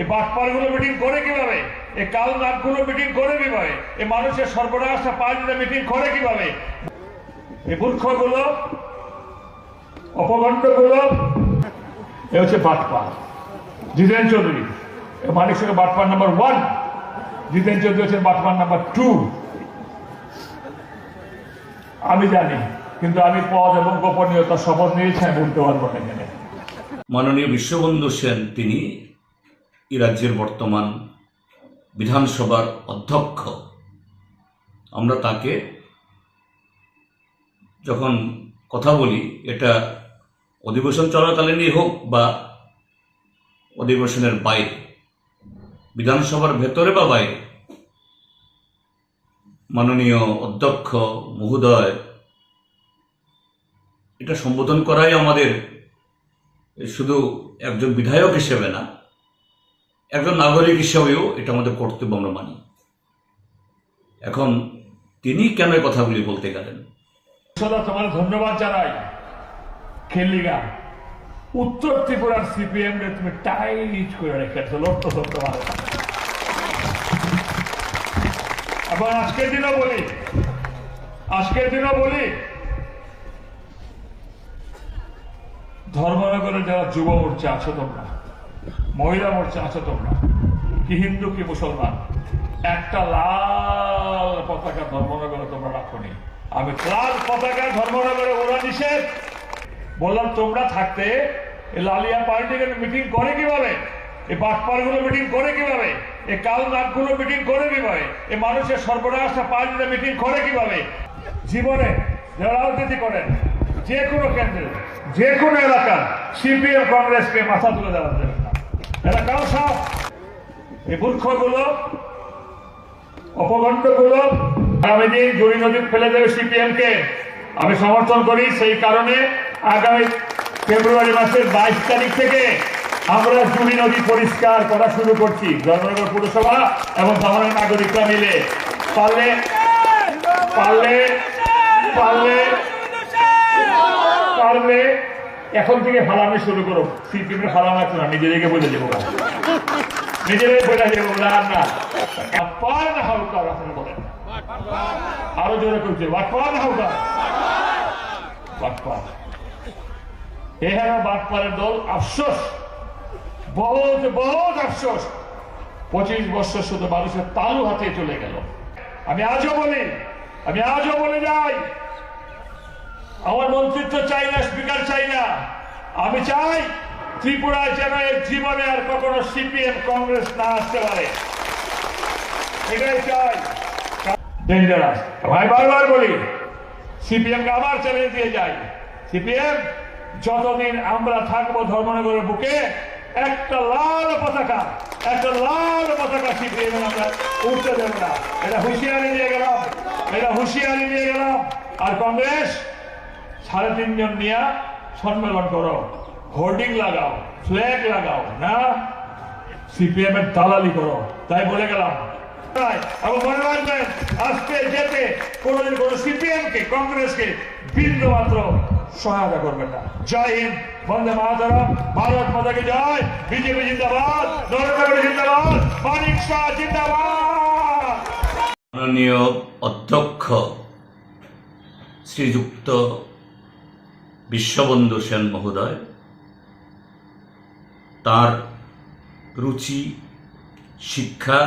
এই বাটপারগুলো মিটিং করে কীভাবে? এই কাল নাকগুলো মিটিং করে কীভাবে? এই মানুষের সর্বনাশটা পাল্টে মিটিং করে কীভাবে? এই মূর্খগুলো অপগণ্ডগুলো এ হচ্ছে বাটপার জিতেন চৌধুরী মানিক সঙ্গে বাটপার নাম্বার ওয়ান জিতেন চৌধুরী হচ্ছেন বাটপার নাম্বার টু আমি জানি, কিন্তু আমি পদ এবং গোপনীয়তা শপথ নিয়েছি, আমি বলতে পারব না এখানে। মাননীয় বিশ্ববন্ধু সেন, তিনি এই রাজ্যের বর্তমান বিধানসভার অধ্যক্ষ। আমরা তাকে যখন কথা বলি, এটা অধিবেশন চলাকালীনই হোক বা অধিবেশনের বাইরে, বিধানসভার ভেতরে বা বাইরে, মাননীয় অধ্যক্ষ মহোদয়, এটা সম্বোধন করাই আমাদের শুধু একজন বিধায়ক হিসেবে না একজন নাগরিক হিসেবেও এটা আমাদের কর্তব্য আমরা মানি। এখন তিনি কেন কথাগুলি বলতে গেলেন? তোমার ধন্যবাদ জানাই। খেলিগা উত্তর ত্রিপুরার সিপিএম রে তুমি টাইট করে রেখেছো লক্ষ্য করতে পারো এবং আজকের দিনও বলি, আজকের দিনও বলি ধর্মনগরের যারা যুব মোর্চা আছো তোমরা মহিলা মোর্চা আছো তোমরা। কি হিন্দু, কি মুসলমান? একটা লাল পতাকা ধর্মনগরে তোমরা রাখোনি। আমি লাল পতাকা ধর্মনগরে ওরা নিষেধ। বললাম, তোমরা থাকতে লালিয়া পার্টি মিটিং করে কীভাবে? এই বাটপারগুলো মিটিং করে কীভাবে? এই কাল নাকগুলো মিটিং করে কীভাবে? এই মানুষের সর্বনাশটা পার্টিতে মিটিং করে কীভাবে? জীবনে যারা রাজনীতি করেন, যে কোনো কেন্দ্রে, যে কোনো এলাকা সিপিএম, কংগ্রেসকে মাথা তুলে দেওয়া না এরা কারও সব? এই মূর্খগুলো অপগণ্ডগুলো আগামী দিন জড়ি নদী ফেলে দেবে সিপিএম কে আমি সমর্থন করি সেই কারণে আগামী ফেব্রুয়ারি মাসের বাইশ তারিখ থেকে আমরা জুড়ি নদী পরিষ্কার করা শুরু করছি। জয়নগর পুরসভা এবং সাধারণ নাগরিকরা মিলে। পারলে পারলে পারলে পারলে এখন থেকে ফালানো শুরু করো। সিপিএম এর ফালানো এখন না নিজেদেরকে বলে দেবো। নিজেরাই বলে দেবো, না না। আরও জোরে করছে দল আফসোস। বহুত বহুত আফসোস। পঁচিশ বছর শুধু মানুষের তালু হাতে চলে গেল। আমি আজও বলি, আমি আজও বলে যাই আমার মন্ত্রিত্ব চাই না, স্পিকার চাই না। আমি চাই ত্রিপুরায় যেন এর জীবনে আর কখনো সিপিএম, কংগ্রেস না আসতে পারে। এটাই চাই। ডেঞ্জারাস আমি বারবার বলি সিপিএম কে আবার চ্যালেঞ্জ দিয়ে যাই। সিপিএম, যতদিন আমরা থাকব ধর্মনগরের বুকে, একটা লাল পতাকা, একটা লাল পতাকা সিপিএম আমরা উঠতে দেব না। এটা হুঁশিয়ারি দিয়ে গেলাম। এটা হুঁশিয়ারি দিয়ে গেলাম। আর কংগ্রেস সাড়ে তিনজন নিয়ে সম্মেলন করো। হোর্ডিং লাগাও, ফ্ল্যাগ লাগাও, না? সিপিএম এর দালালি করো। তাই বলে গেলাম। যেতে। কংগ্রেসকে সহায়তা না। বন্দে ভারত বিজেপি মাননীয় অধ্যক্ষ, শ্রীযুক্ত বিশ্ববন্ধু সেন মহোদয়, তার রুচি, শিক্ষা,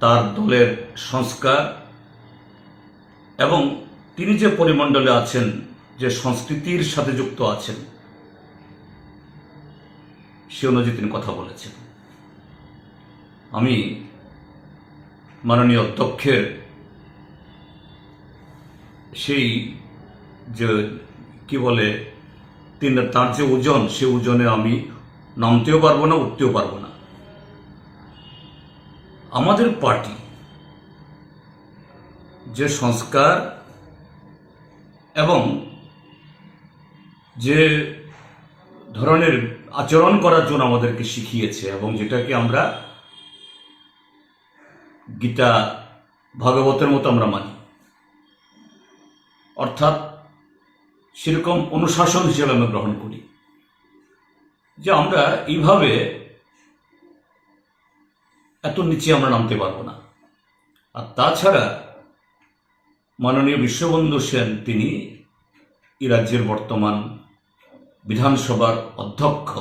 তার দলের সংস্কার এবং তিনি যে পরিমণ্ডলে আছেন, যে সংস্কৃতির সাথে যুক্ত আছেন, সে অনুযায়ী তিনি কথা বলেছেন। আমি মাননীয় অধ্যক্ষের সেই যে কি বলে তার যে ওজন, সে ওজনে আমি নামতেও পারব না, উঠতেও পারব না। আমাদের পার্টি যে সংস্কার এবং যে ধরনের আচরণ করার জন্য আমাদেরকে শিখিয়েছে এবং যেটাকে আমরা গীতা ভাগবতের মতো আমরা মানি। অর্থাৎ সেরকম অনুশাসন হিসেবে আমরা গ্রহণ করি। যে আমরা এইভাবে এত নিচে আমরা নামতে পারব না। আর তাছাড়া মাননীয় বিশ্ববন্ধু সেন তিনি এই রাজ্যের বর্তমান বিধানসভার অধ্যক্ষ।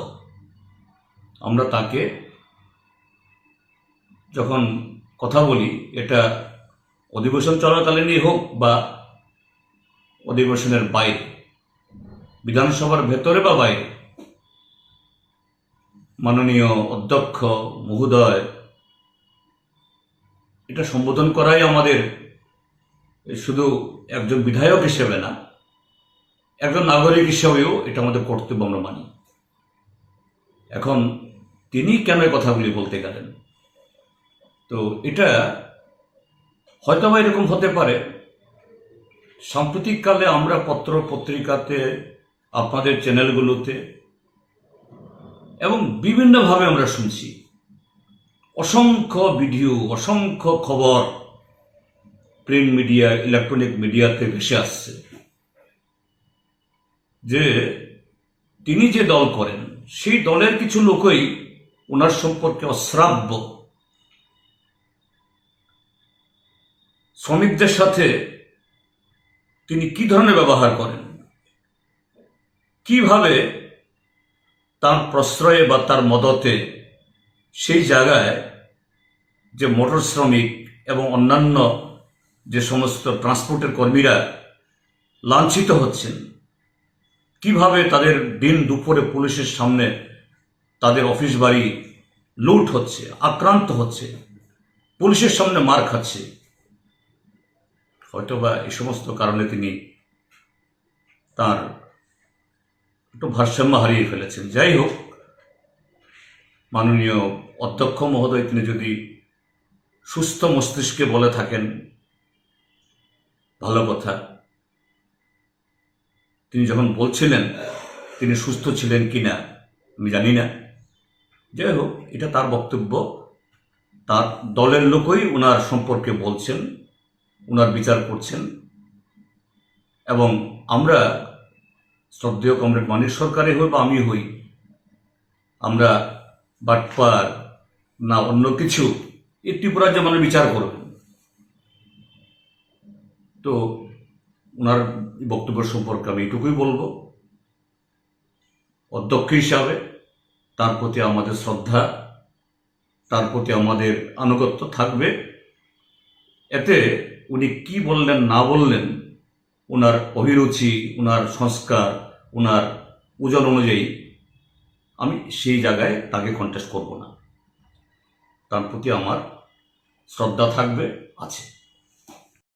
আমরা তাকে যখন কথা বলি, এটা অধিবেশন চলাকালীনই হোক বা অধিবেশনের বাইরে বিধানসভার ভেতরে বা বাইরে মাননীয় অধ্যক্ষ মহোদয়, এটা সম্বোধন করাই আমাদের শুধু একজন বিধায়ক হিসেবে না, একজন নাগরিক হিসেবেও এটা আমাদের কর্তব্য আমরা মানি। এখন তিনি কেন কথাগুলি বলতে গেলেন? তো এটা হয়তো বা এরকম হতে পারে। সাম্প্রতিককালে আমরা পত্র পত্রিকাতে আপনাদের চ্যানেলগুলোতে এবং বিভিন্নভাবে আমরা শুনছি। অসংখ্য ভিডিও, অসংখ্য খবর প্রিন্ট মিডিয়া, ইলেকট্রনিক মিডিয়াতে ভেসে আসছে যে তিনি যে দল করেন, সেই দলের কিছু লোকই ওনার সম্পর্কে অশ্রাব্য। শ্রমিকদের সাথে তিনি কি ধরনের ব্যবহার করেন? কীভাবে তার প্রশ্রয়ে বা তার মদতে সেই জায়গায় যে মোটর শ্রমিক এবং অন্যান্য যে সমস্ত ট্রান্সপোর্টের কর্মীরা লাঞ্ছিত হচ্ছেন, কীভাবে তাদের দিন দুপুরে পুলিশের সামনে তাদের অফিস বাড়ি লুট হচ্ছে, আক্রান্ত হচ্ছে, পুলিশের সামনে মার খাচ্ছে? হয়তোবা এই সমস্ত কারণে তিনি তার একটু ভারসাম্য হারিয়ে ফেলেছেন। যাই হোক, মাননীয় অধ্যক্ষ মহোদয়, তিনি যদি সুস্থ মস্তিষ্কে বলে থাকেন, ভালো কথা। তিনি যখন বলছিলেন তিনি সুস্থ ছিলেন কিনা আমি জানি না। যাই হোক, এটা তার বক্তব্য। তার দলের লোকই ওনার সম্পর্কে বলছেন, ওনার বিচার করছেন। এবং আমরা শ্রদ্ধেয় কমরেড মানিক সরকারে হই বা আমি হই, আমরা বাটপার না অন্য কিছু এই ত্রিপুরার যে মানে বিচার করবেন তো ওনার বক্তব্য সম্পর্কে আমি এটুকুই বলব। অধ্যক্ষ হিসাবে তার প্রতি আমাদের শ্রদ্ধা, তার প্রতি আমাদের আনুগত্য থাকবে। এতে উনি কি বললেন, না বললেন, ওনার অভিরুচি, ওনার সংস্কার ওনার ওজন অনুযায়ী আমি সেই জায়গায় তাকে কন্টেস্ট করব না। তার প্রতি আমার শ্রদ্ধা থাকবে, আছে।